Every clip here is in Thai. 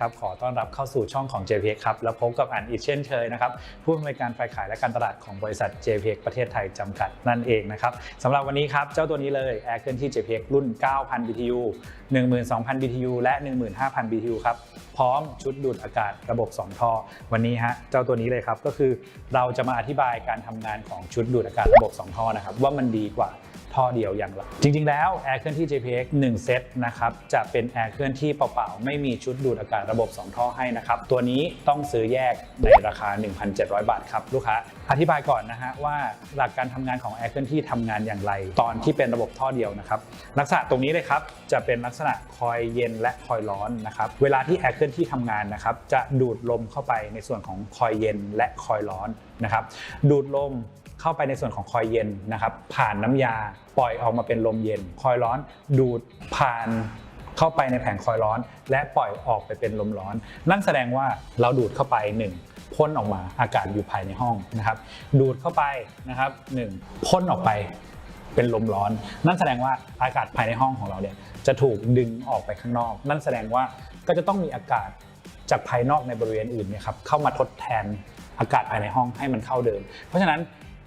ครับขอต้อนรับเข้าสู่ช่องของ JPX ครับ แล้วพบกับอันอีกเช่นเคยนะครับ ผู้อำนวยการฝ่ายขายและการตลาดของบริษัท JPX ประเทศไทยจำกัดนั่นเองนะครับสำหรับวันนี้ครับ เจ้าตัวนี้เลย Air เคลื่อนที่ JPX รุ่น 9,000 BTU 12,000 BTU และ 15,000 BTU ครับ พร้อมชุดดูดอากาศระบบ 2 ท่อ วันนี้ฮะเจ้าตัวนี้เลยครับก็คือเราจะมาอธิบายการทำงานของชุดดูดอากาศระบบ 2 ท่อนะครับว่ามันดีกว่า ท่อเดียวอย่างไรจริง ๆ แล้ว แอร์เคลื่อนที่ JPX 1 เซตนะครับจะเป็นแอร์เคลื่อนที่เปล่าๆ ไม่มีชุดดูดอากาศระบบ 2 ท่อให้นะครับ ตัวนี้ต้องซื้อแยกในราคา 1,700 บาทครับ ลูกค้า อธิบายก่อนนะฮะว่าหลักการทำงานของแอร์เคลื่อนที่ทำงานอย่างไร ตอนที่เป็นระบบท่อเดียวนะครับลักษณะตรงนี้เลยครับจะเป็นลักษณะคอยเย็นและคอยร้อนนะครับเวลาที่แอร์เคลื่อนที่ทำงานนะครับจะดูดลมเข้าไปในส่วนของคอยเย็นและคอยร้อนนะครับดูดลม เข้าไปในส่วนของคอยเย็นนะครับ ผ่านน้ำยาปล่อยออกมาเป็นลมเย็น คอยร้อนดูดผ่านเข้าไปในแผงคอยร้อน และปล่อยออกไปเป็นลมร้อน นั่นแสดงว่าเราดูดเข้าไปหนึ่งพ่นออกมาอากาศอยู่ภายในห้องนะครับ ดูดเข้าไปนะครับหนึ่งพ่นออกไปเป็นลมร้อน นั่นแสดงว่าอากาศภายในห้องของเราเนี่ยจะถูกดึงออกไปข้างนอก นั่นแสดงว่าก็จะต้องมีอากาศจากภายนอกในบริเวณอื่นเนี่ยครับเข้ามาทดแทนอากาศภายในห้องให้มันเข้าเดิม เพราะฉะนั้น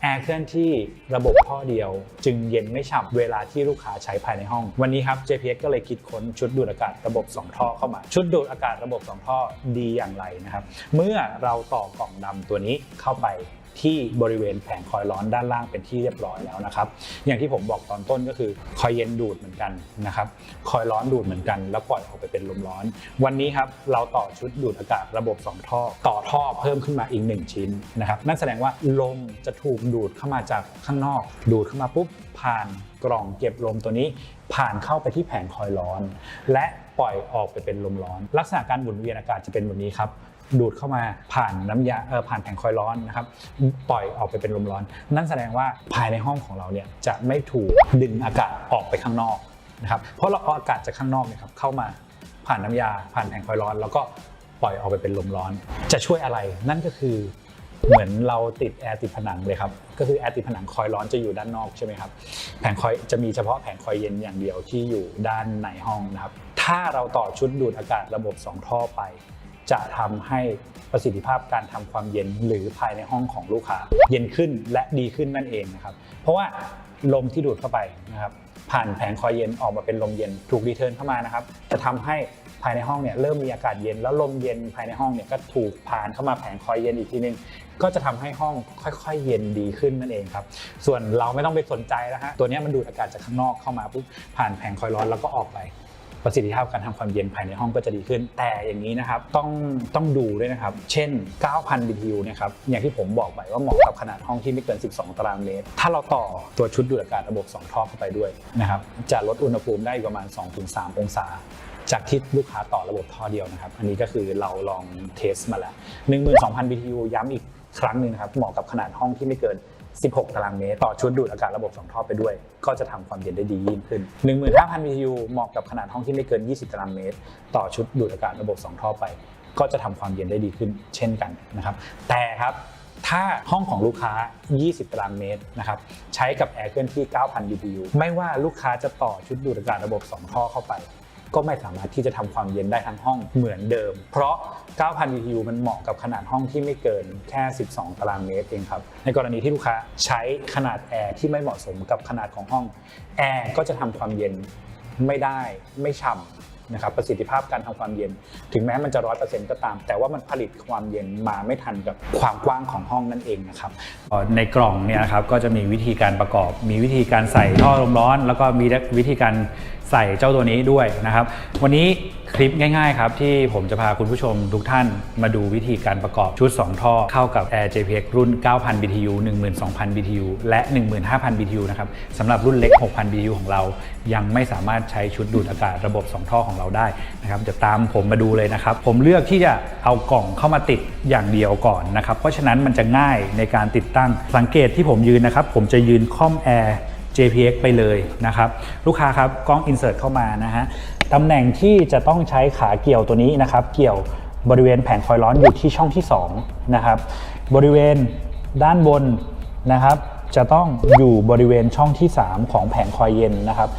แอร์เคลื่อนที่ระบบท่อเดียว จึงเย็นไม่ฉ่ำเวลาที่ลูกค้าใช้ภายในห้อง วันนี้ครับ JPX ก็เลยคิดค้นชุดดูดอากาศระบบ 2 ท่อเข้ามา ชุดดูดอากาศระบบ 2 ท่อดีอย่างไรนะครับ เมื่อเราต่อกล่องดำตัวนี้เข้าไป ที่บริเวณแผงคอยร้อนด้านล่างเป็นที่เรียบร้อยแล้วนะครับ อย่างที่ผมบอกตอนต้นก็คือคอยเย็นดูดเหมือนกันนะครับ คอยร้อนดูดเหมือนกัน แล้วปล่อยออกไปเป็นลมร้อน วันนี้ครับเราต่อชุดดูดอากาศระบบ 2 ท่อ ต่อท่อเพิ่มขึ้นมาอีก 1 ชิ้นนะครับ นั่นแสดงว่าลมจะถูกดูดเข้ามาจากข้างนอก ดูดเข้ามาปุ๊บผ่านกล่องเก็บลมตัวนี้ผ่านเข้าไปที่แผงคอยร้อน และ ปล่อยออกไปเป็นลมร้อน ลักษณะการหมุนเวียนอากาศจะเป็นแบบนี้ครับดูดเข้ามาผ่านน้ำยาเออผ่านแผงคอยร้อนนะครับปล่อยออกไปเป็นลมร้อน นั่นแสดงว่าภายในห้องของเราเนี่ยจะไม่ถูกดึงอากาศออกไปข้างนอกนะครับเพราะเราเอาอากาศจากข้างนอกเนี่ยครับเข้ามาผ่านน้ำยาผ่านแผงคอยร้อน แล้วก็ปล่อยออกไปเป็นลมร้อน จะช่วยอะไรนั่นก็คือเหมือนเราติดแอร์ติดผนังเลยครับ ก็คือแอร์ติดผนังคอยร้อนจะอยู่ด้านนอกใช่ไหมครับ แผงคอยจะมีเฉพาะแผงคอยเย็นอย่างเดียวที่อยู่ด้านในห้องนะครับ ถ้าเราต่อชุดดูดอากาศระบบ 2 ท่อไป จะทำให้ประสิทธิภาพการทำความเย็นหรือภายในห้องของลูกค้า เย็นขึ้นและดีขึ้นนั่นเองนะครับ เพราะว่าลมที่ดูดเข้าไปนะครับผ่านแผงคอยเย็นออกมาเป็นลมเย็นถูกรีเทิร์นเข้ามานะครับจะทำให้ภายในห้องเนี่ยเริ่มมีอากาศเย็นแล้วลมเย็นภายในห้องเนี่ยก็ถูกผ่านเข้ามาแผงคอยเย็นอีกทีนึงก็จะทำให้ห้องค่อยๆ เย็นดีขึ้นนั่นเองครับส่วนเราไม่ต้องไปสนใจแล้วฮะตัวนี้มันดูดอากาศจากข้างนอกเข้ามาปุ๊บผ่านแผงคอยร้อนแล้วก็ออกไป ประสิทธิภาพการทำความเย็นภายในห้องก็จะดีขึ้น แต่อย่างนี้นะครับต้องต้องดูด้วยนะครับ เช่น 9,000 BTU เนะครับอย่างที่ผมบอกไปว่าเหมาะกับขนาดห้องที่ไม่เกิน 12 ตารางเมตร ถ้าเราต่อตัวชุดดูดอากาศระบบ 2 ท่อเข้าไปด้วยนะครับจะลดอุณหภูมิได้ประมาณ 2-3 องศาจากที่ลูกค้าต่อระบบท่อเดียวนะครับ อันนี้ก็คือเราลองเทสมาแล้ว 12,000 BTU ย้ำอีกครั้งหนึ่งนะครับ เหมาะกับขนาดห้องที่ไม่เกิน 16 ตารางเมตร ต่อชุดดูดอากาศระบบ 2 ท่อไปด้วย ก็จะทำความเย็นได้ดียิ่งขึ้น 15,000 BTU เหมาะกับขนาดห้องที่ไม่เกิน 20 ตารางเมตร ต่อชุดดูดอากาศระบบ 2 ท่อไป ก็จะทำความเย็นได้ดีขึ้น เช่นกันนะครับ แต่ครับถ้าห้องของลูกค้า 20 ตารางเมตรนะครับ ใช้กับแอร์เคลื่อนที่ 9,000 BTU ไม่ว่าลูกค้าจะต่อชุดดูดอากาศระบบ 2 ท่อเข้าไป ก็ไม่สามารถที่จะทำความเย็นได้ทั้งห้องเหมือนเดิม เพราะ 9,000 BTU มันเหมาะกับขนาดห้องที่ไม่เกินแค่ 12 ตารางเมตรเองครับ ในกรณีที่ลูกค้าใช้ขนาดแอร์ที่ไม่เหมาะสมกับขนาดของห้องแอร์ก็จะทำความเย็นไม่ได้ไม่ฉ่ำนะครับประสิทธิภาพการทำความเย็น ถึงแม้มันจะร้อยเปอร์เซ็นต์ก็ตาม แต่ว่ามันผลิตความเย็นมาไม่ทันกับความกว้างของห้องนั่นเองนะครับในกล่องเนี่ยนะครับก็จะมีวิธีการประกอบ มีวิธีการใส่ท่อลมร้อน แล้วก็มีวิธีการใส่เจ้าตัวนี้ด้วยนะครับ วันนี้คลิปง่ายๆครับ ที่ผมจะพาคุณผู้ชมทุกท่านมาดูวิธีการประกอบชุด 2 ท่อ เข้ากับ Air JPX รุ่น 9,000 BTU 12,000 BTU และ 15,000 BTU นะครับสำหรับรุ่นเล็ก 6,000 BTU ของเรา ยังไม่สามารถใช้ชุดดูดอากาศระบบ 2 ท่อของเราได้นะครับจะตามผมมาดูเลยนะครับ ผมเลือกที่จะเอากล่องเข้ามาติดอย่างเดียวก่อนนะครับเพราะฉะนั้นมันจะง่ายในการติดตั้งสังเกตที่ผมยืนนะครับ ผมจะยืนค่อมแอร์ JPX ไปเลยนะครับ ลูกค้าครับกล้อง insert เข้ามานะฮะตำแหน่งที่จะต้องใช้ขาเกี่ยวตัวนี้นะครับ เกี่ยวบริเวณแผงคอยร้อนอยู่ที่ช่องที่2นะครับบริเวณด้านบนนะครับ จะต้องอยู่บริเวณช่องที่ 3 ของแผงคอยเย็นนะครับ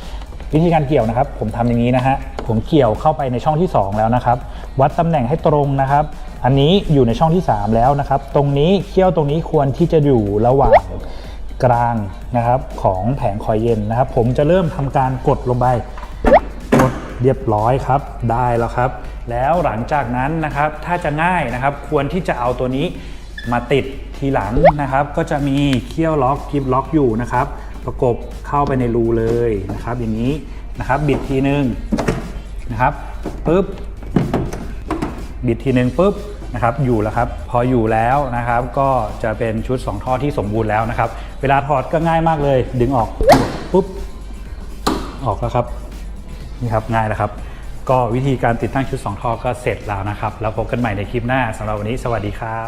วิธีการเกี่ยวนะครับ ผมทำอย่างนี้นะฮะผมเกี่ยวเข้าไปในช่องที่ 2 แล้วนะครับ วัดตำแหน่งให้ตรงนะครับ อันนี้อยู่ในช่องที่ 3 แล้วนะครับ ตรงนี้เขี้ยวตรงนี้ควรที่จะอยู่ระหว่าง กลางนะครับของแผงคอยเย็นนะครับ ผมจะเริ่มทำการกดลงไปกดเรียบร้อยครับ ได้แล้วครับ แล้วหลังจากนั้นนะครับถ้าจะง่ายนะครับ ควรที่จะเอาตัวนี้มาติดทีหลังนะครับ ก็จะมีเขี้ยวล็อกกิบล็อกอยู่นะครับ ประกบเข้าไปในรูเลยนะครับ อย่างนี้นะครับ บิดทีนึงนะครับปุ๊บบิดทีนึงปุ๊บ นะครับอยู่แล้วครับพออยู่แล้วนะครับก็จะเป็นชุด 2 ท่อที่สมบูรณ์แล้วนะครับ เวลาถอดก็ง่ายมากเลย ดึงออกปุ๊บออกแล้วครับนี่ครับง่ายแล้วครับ ก็วิธีการติดตั้งชุด 2 ท่อก็เสร็จแล้วนะครับ แล้วพบกันใหม่ในคลิปหน้าสำหรับวันนี้สวัสดีครับ